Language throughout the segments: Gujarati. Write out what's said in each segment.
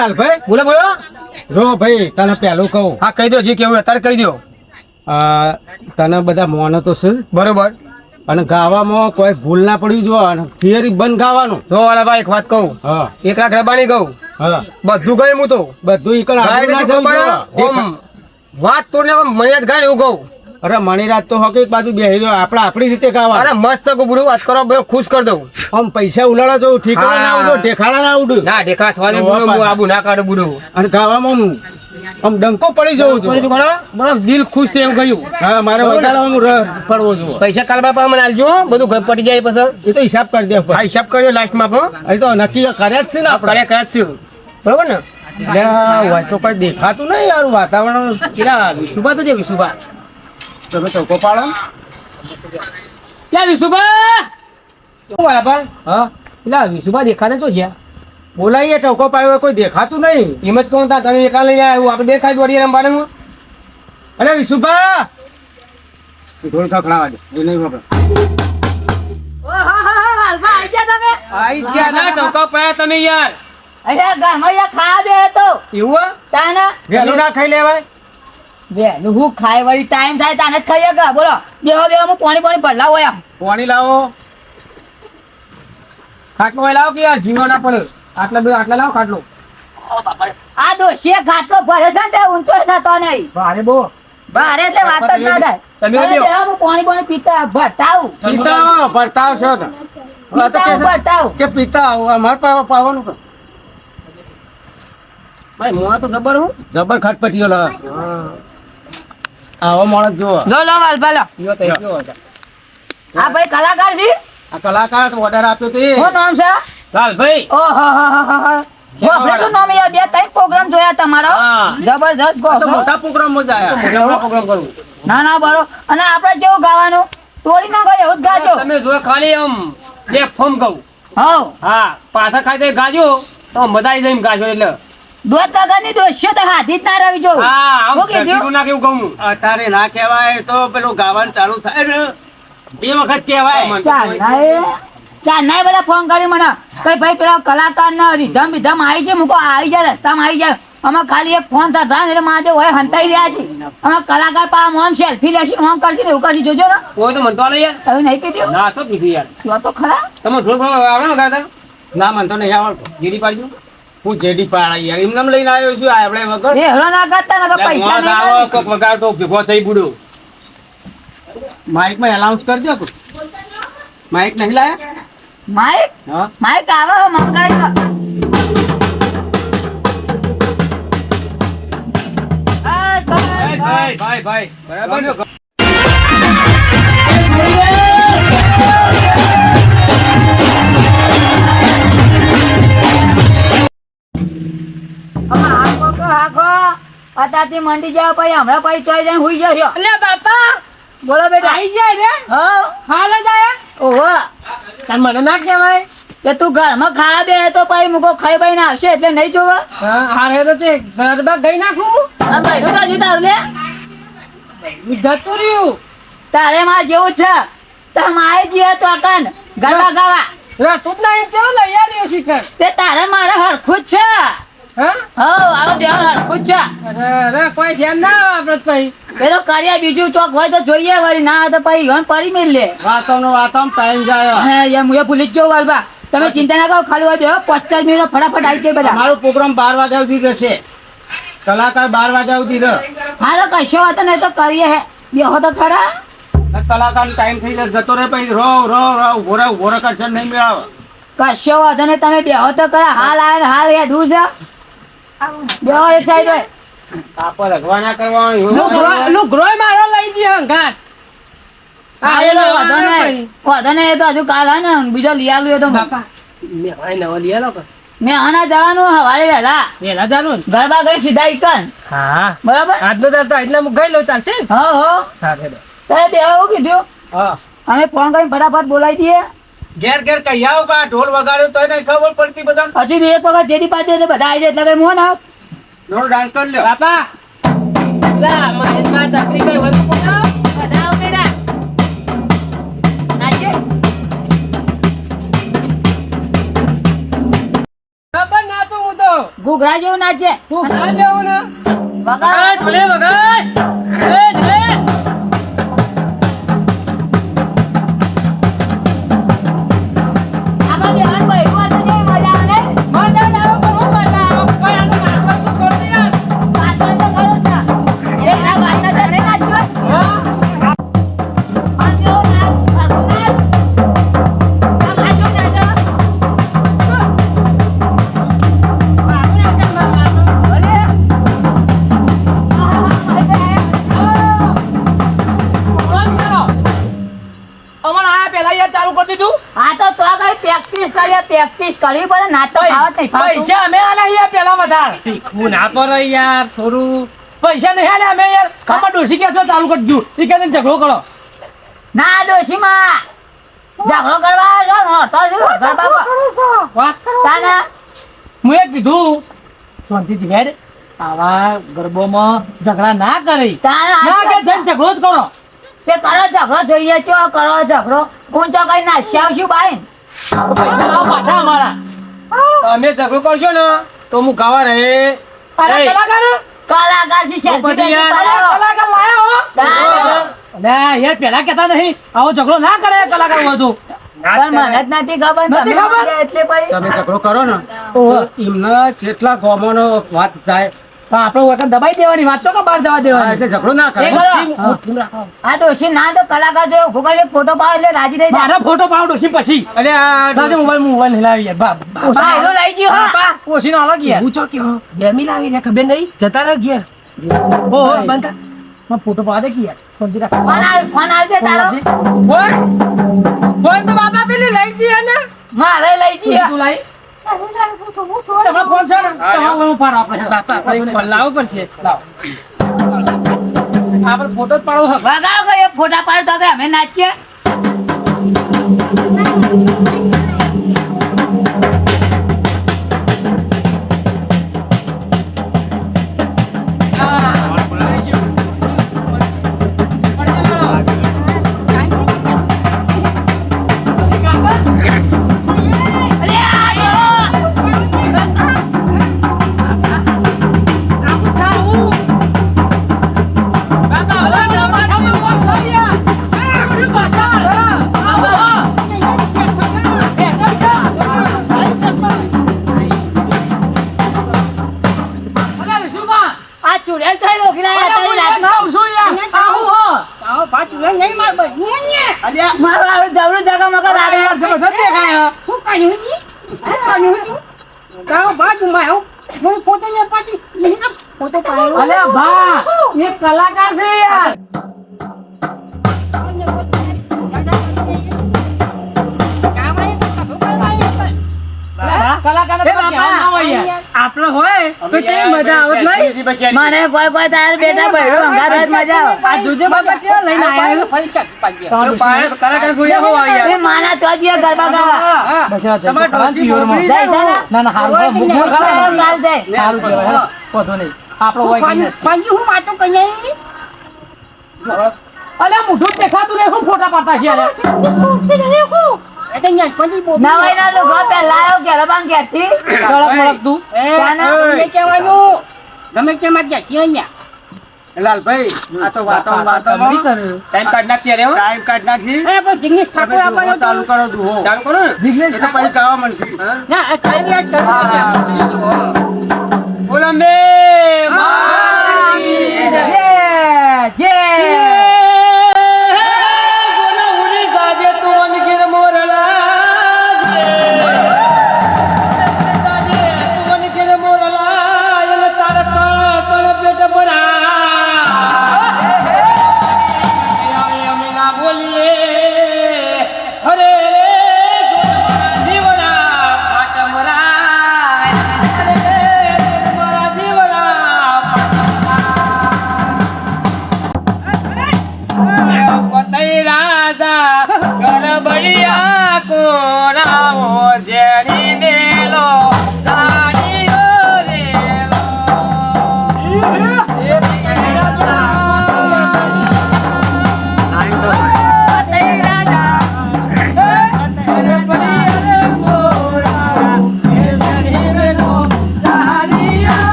લાલભાઈ બોલો બોલો. જો ભાઈ તને પહેલું કહું. હા કહી દો જે કેવું અત્યારે કહી દો. તને બધા મોનો તો છે બરોબર. અને ગાવામાં કોઈ ભૂલ ના પડવી જો અને થિયરી બંધ ગાવાનું. જો વાળા ભાઈ એક વાત કહું. હા. એક લાખ રબાણી કહું હા. બધું ગયું હું તો. બધું ઈકળ વાત તોડને મને જ. ગાય એવું કહું અરે મણીરાજ તો હકે એક બાજુ બેહી રહ્યો. આપણે આપણી રીતે અરે ગાવા મસ્ત ગુબડું વાત કરો બે ખુશ કરી દઉં. આમ પૈસા ઉલાડો તો ઠીક ના. ઉડો ઠેકાણા ના ઉડું ના ઢેખા થવાની બુડું. આબુ ના કાઢું બુડું. અને ગાવામાં હું. આમ ડંકો પડી જવું છું. છો કરો? બરો દિલ ખુશ છે એમ કહ્યું. હા મારે વગાડવાનું રસ પડવો છું. પૈસા કાઢવા પણ મને આલજો બધું ઘર પટી જાય પછી. એ તો હિસાબ કરી દે હા હિસાબ કર્યો લાસ્ટમાં પણ. એ તો નક્કી કર્યા જ છે ને આપણે. કર્યા કરે જ છે. બરોબર ને? એટલે હોય તો કઈ દેખાતું નહીં યાર વાતાવરણ. કેરા વિશુભા તો છે વિશુભા. તમે ચૌકો પાડો. લા વિશુભા! ભા હા? પેલા વિશુભા દેખાતા તો જ્યાં. બોલાઈએ ટોકો પાડ્યો કોઈ દેખાતું નહીં. એમ જ કહું તા તમે એકા લઈને આવ્યા આપણે બે ખાઈ દોડીએ રમવાનું અરે વિશુભા! ઢોલ ખખડાવા દે એ નહીં ગયા તમે? આઈ ગયા ના ના ટોકા પાયા તમે યાર. અહીંયા અહીંયા ખાવા બે તો. એવું? તાના વહેલું ના ખાઈ લેવાય? બે હું ખાય વળી ટાઈમ થાય તાને જ ખાઈ કે? બોલો. બેહો બેહો હું પાણી પાણી ભરલાવો એમ. પાણી લાવો. ખાટલો હોય લાવો કે યાર? જીવો ના પડે. આટલા બે આટલા લાવો ખાટલો. આ ડોશીએ ખાટલો ભરે છે ને તે ઊંચો થતો નહીં. ભારે બો ભારે એટલે વાત જ ના થાય. તમે બેહો. હું. પાણી પાણી પીતા ભરતાવ પીતા ભરતાવ છો ને હવે કે પીતા અમારે પાવા પાવાનું કે ભાઈ મોણા તો જબર હું. જબર ખટપટીઓ લા આવો માણસ જુઓ. લો લો વાલ લો યો એકલો હતો. આ ભાઈ કલાકાર છે આ કલાકાર ઓર્ડર આપ્યો તે. એ નામ છે? ચાલ ભાઈ. ઓ હો હો હો હો પ્રોગ્રામ જોયા તમારો? જબરજસ્ત મોટા મોટા પ્રોગ્રામ કરું. ના ના બરો અને આપણે કેવું ગાવાનું તોડી નાખો એવું જ ગાજો. તમે જો ખાલી આમ બે ફોર્મ હવ. હા પાછા ખાઈ દે ગાજો. તો મજા આવી જાય ગાજો એટલે. દોત કાકાની દોસ્યો તો હાથી જ ના રવી જો હા આમ કીધું? ના કેવું કહું અત્યારે ના કહેવાય તો પેલું ગાવાનું ચાલુ થાય ને. બે વખત કહેવાય. ચાલ ના એ ચાલ ના એ બધા ફોન કરી મને. કઈ ભાઈ પેલા કલાકાર ના રીધમ બીધમ આવી છે મૂકો આવી જાય રસ્તામાં આવી જાય. અમે ખાલી એક ફોન થતા એટલે મારે હોય હંતાઈ રહ્યા છે. અમે કલાકાર પા આમ સેલ્ફી લેશે આમ કરશે ને એવું કરશે જોજો ને. કોઈ તો મનતો નહીં યાર. નહીં કીધું? ના તો કીધું યાર. તો ખરા. તમે ઢોલ આવડે ને ના મનતો નહીં આવડતો. જીરી પાડજો. હું જેડી પાડા યાર એમને એમ લઈને આવ્યો છું આપણે વગર. બે હરો ના કરતા ને તો પૈસા મોસ નહીં આવો મળે. કોક વગાડતો ભેગો થઈ બુડો. માઇકમાં એનાઉન્સ કરી દો માઇક નહીં લાયા? માઇક? હા. માઇક આવે હો, મંગાવી દો. બસ, બસ, બસ. ભાઈ ભાઈ ભાઈ બરાબર અત્યારથી મંડી જાવ પછી હમણાં પછી ચોઈ જણ હુઈ જશો. અલે બાપા બોલો બેટા. આઈ જાય રે? હા. હાલ જ આયા? ઓહો. તાર મને ના કહેવાય કે તું ઘરમાં ખાવા બે તો પછી મૂકો ખાઈ બાઈ ને આવશે એટલે નહીં જોવા? હા હારે તો તે ગરબા ગઈ નાખું. આ બેઠું બાજુ તારું લે. જતું રહ્યું. તારે માં જેવું છે. તમે આવી જઈએ તો કાન ગરબા ગાવા. રતું જ નહીં જેવું લઈ આવ્યો શિખર? તે તારે મારે હરખું જ છે. બીજું ચોક હોય તો જોઈએ વળી ના હોય તો પછી યોન પડી મેલ લે. વાતોનો વાતોમ ટાઈમ જાય. હે એમ હું ભૂલી જ જાઉં વાલબા. તમે ચિંતા ના કરો ખાલી હોય પચાસ મિનિટ ફટાફટ આવી જાય બધા. મારો પ્રોગ્રામ બાર વાગ્યા સુધી રહેશે. કલાકાર બાર વાગ્યા સુધી રહે. હાલો કશો વાતો નહીં તો કરીએ હે. બેહો તો ખરા. કલાકાર ટાઈમ થઈ જાય જતો રહે પછી રો રો રો ઊભો રહે ઊભો રહે કરશે નહીં મેળાવે. કશો વાતો નહીં તમે બેહો તો ખરા. હાલ આવે ને હાલ હેઠું છે બેહો એક સાઈડ હોય લુગરો- મારો લઈ જઈએ હંગાત મેં આના જવાનું હવારે વેલા જાનું ગરબા ગઈ સીધા ઈકન હા. બરાબર? આજનો દર તો એટલે હું ગઈ લો ચાલશે? હો બે કીધું. હા. અમે ફોન કરીને ફટાફટ બોલાવી દઈએ. ઘેર ઘેર કહી આવો ઢોલ વગાડ્યો તો એને ખબર પડતી બધા હજી બી એક વખત જેની પાસે એટલે બધા આવી જાય એટલે કઈ મોં ના થોડો ડાન્સ કરી લ્યો. બાપા. પેલા મહેશમાં ચકરી કઈ હોય તો. બધા હું તો. ઘૂઘરા જેવું નાચે. તું ઘર જેવું ને? વગાડ. ઢોલે વગર કરી દીધું? આ તો તો કઈ પ્રેક્ટિસ કરીએ પ્રેક્ટિસ કરવી પડે નાચ તો ફાવત નહીં પૈસા અમે આલ્યા યાર પહેલા વધારે. શીખવું ના પડે યાર થોડું. પૈસા નહીં આલ્યા અમે યાર. ખબર ડોસી કે છો? ચાલુ કરી દીધું એ કે ઝઘડો કરો. ના ડોશીમાં. ઝઘડો કરવા આવ્યો ને, તો તાના. હું એ કીધું શાંતિથી હેડ આવા ગરબોમાં ઝઘડા ના કરી. ના કે ઝઘડો જ કરો. તે કરો ઝઘડો જોઈએ છો કરો ઝઘડો. ઊંચો કઈ નાસી આવશું બાઈ. પૈસા લાવો પાછા અમારા. અમે ઝઘડો કરશો ને તો હું ગાવા રહે. કલાકાર? કલાકાર યાર, કલાકાર લાયો યાર પેલા કેતા નહીં. આવો ઝઘડો ના કરે કલાકાર વધુ. પણ મને જ નથી ખબર તમે એટલે પછી તમે ઝઘડો કરો ને. એમના જેટલા ગામોનો વાત જાય આપણે વખત દબાઈ દેવાની વાત તો કે બહાર જવા દેવાની. એટલે ઝઘડો ના કરે. આ ડોશી ના તો કલાકાર જો કરી ફોટો પાડ એટલે રાજી થઈ જાય. મારા ફોટો પાડો ડોશી પછી. અલે આ તાજે મોબાઈલ મોબાઈલ નહીં યાર. બાપ બા એનો લઈ ગયો હા બાપા ઓછી નો અલગ યાર. પૂછો કે બેમી લાવી રે ખબર નહીં? જતા રહો ઘેર. ઓહો બંધા માં ફોટો પાડે કે યાર. શાંતિ રાખ. ફોન આલ ફોન આવજે તારો. ફોન તો બાપા પેલી લઈ જઈએ ને? મારે લઈ ગઈ તું લાવી. તમારો ફોન છે ને? તમારો ફોન આપણે બાપા આપણે લાવવો પડશે. લાવો. આપણે ફોટો જ પાડો વગાવ ગયો ફોટા પાડતો અમે નાચીએ. અલે ભા એ કલાકાર છે યાર. કલાકાર આપડે હોય તો તે મજા આવત નહીં. મને કોઈ કોઈ તાર બેટા બૈરું અંગાર જ મજા આવે. આ જોજે બાપા છે લઈને આયા એ માના તો જ ગરબા ગાવા બસ જલસો તમારે પિયરમાં. બોબડી જય. ના ના હારું મુખમાં ને. જાય. સારું કહેવાય હેલો. વાંધો નહીં. આપણો હોય કઈ નથી. અલ્યા મોઢું દેખાતું રે હું ફોટા પાડતા છે અલ્યા. લાલભાઈ આ તો વાતો વાતો. ટાઈમ કાઢ નાખીએ રે ટાઈમ કાઢ નાખી. દુહો ચાલુ કરો દુહો ચાલુ કરો ને? જિગ્નેશ એ પછી ગાવા મળશે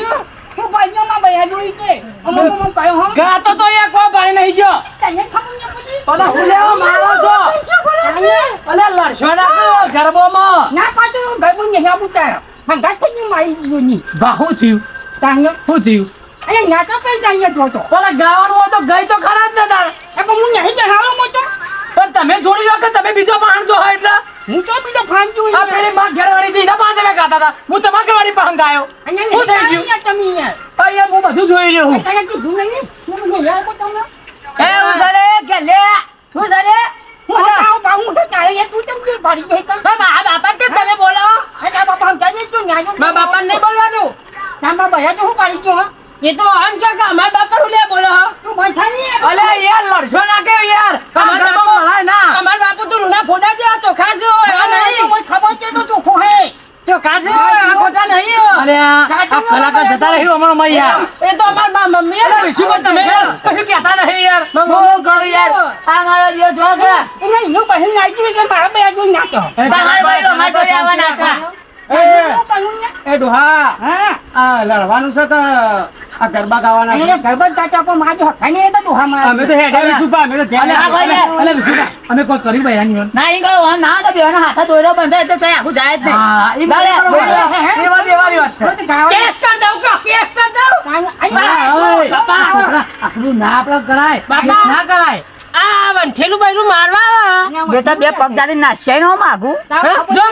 રહ્યું હું થયું? તાંગે ના તો પે જઈએ તો તો. ઓલા તો ગઈ તો ખરા જ ને તારે. એ નહીં બેહાડો મો પણ તમે જોડી લો કે તમે બીજો માણજો હા એટલે. હું તો બીજો ફાન જોઈ આ પેલી માં ઘરવાળી થી એના પાણ તમે ગાતા હતા. હું તમારા ઘરવાળી પાણ ગાયો હું થઈ ગયું. તમે યાર ભાઈ યાર હું બધું જોઈ રહ્યો હું તને કીધું નહીં હું મને યાર તમને? એ હું કે લે? હું સરે હું આવ પાઉં તો તારે તું તમ કે ભરી ગઈ તો મા બાપા કે તમે બોલો અરે બાપા જાજે તું ન્યાય બાપા ને બોલવાનું. ના બાપા તો હું પાડી ગયો એ તો આમ કે કે અમારા બાપા હું લે બોલો હો. તું બંધા નહીં અલે યાર લડશો ના કે યાર? આ ગરબો બાપા- મળાય ના. અમારા બાપુ તો રૂના ફોટા જેવા ચોખા છે હો, એવા નહીં. ખબર છે તો તું ખોહે ચોખા છે હો, એવા ખોટા નહીં હો. અરે આ આ કલાકાર જતા રહ્યું અમારો માં યાર. એ તો અમારા બા- મમ્મીએ અરે વિશુમાં તમે કશું કહેતા નહીં યાર. હું કહું યાર. આ મારો દિવસ જો કે એને એનું બહેન નાખી એટલે મારા બે જોઈ નાખો તમારા ભાઈ અમારા જોડે આવવાના હતા એ એ ડોહા આ લડવાનું છે કે આ ગરબા ગાવાના છે? એને ચાચા પણ માજો હખાને એ તો દુહા મારા અમે તો હેડે આવીશું અમે તો ધ્યાન અલે, આ કોઈ અમે કરી બૈરાની હોય. ના ઈ કહું ના તો બેવાનો હાથે દોયરો બંધે એટલે તોય આખું જાય જ નહીં. એ દાડે, બરાબર દાડે. વાત. એ વાત છે. કેસ કર દઉં કે કેસ કર દઉં? હા, ઓય. ના આપણે કરાય ના કરાય આ વંઠેલું બૈરું મારવા આવે બેટા બે પગ ચાલી નાશ્યાય નો માગું? જો